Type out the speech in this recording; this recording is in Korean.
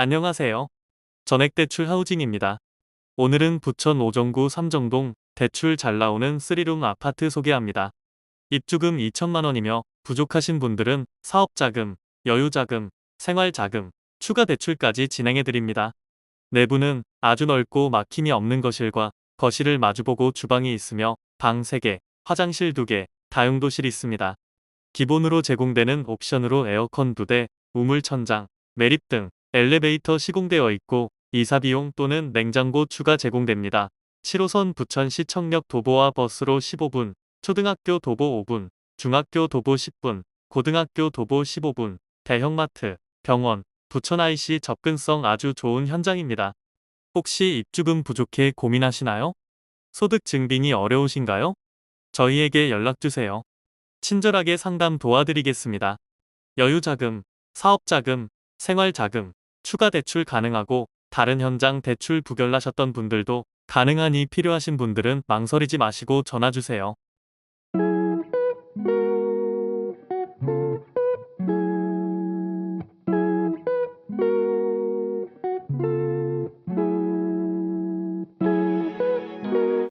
안녕하세요. 전액대출 하우징입니다. 오늘은 부천 오정구 삼정동 대출 잘 나오는 3룸 아파트 소개합니다. 입주금 2천만 원이며 부족하신 분들은 사업자금, 여유자금, 생활자금, 추가 대출까지 진행해 드립니다. 내부는 아주 넓고 막힘이 없는 거실과 거실을 마주보고 주방이 있으며 방 3개, 화장실 2개, 다용도실 있습니다. 기본으로 제공되는 옵션으로 에어컨 2대, 우물 천장, 매립 등 엘리베이터 시공되어 있고 이사 비용 또는 냉장고 추가 제공됩니다. 7호선 부천시청역 도보와 버스로 15분, 초등학교 도보 5분, 중학교 도보 10분, 고등학교 도보 15분, 대형마트, 병원, 부천 IC 접근성 아주 좋은 현장입니다. 혹시 입주금 부족해 고민하시나요? 소득 증빙이 어려우신가요? 저희에게 연락주세요. 친절하게 상담 도와드리겠습니다. 여유자금, 사업자금, 생활자금, 추가 대출 가능하고 다른 현장 대출 부결나셨던 분들도 가능하니 필요하신 분들은 망설이지 마시고 전화주세요.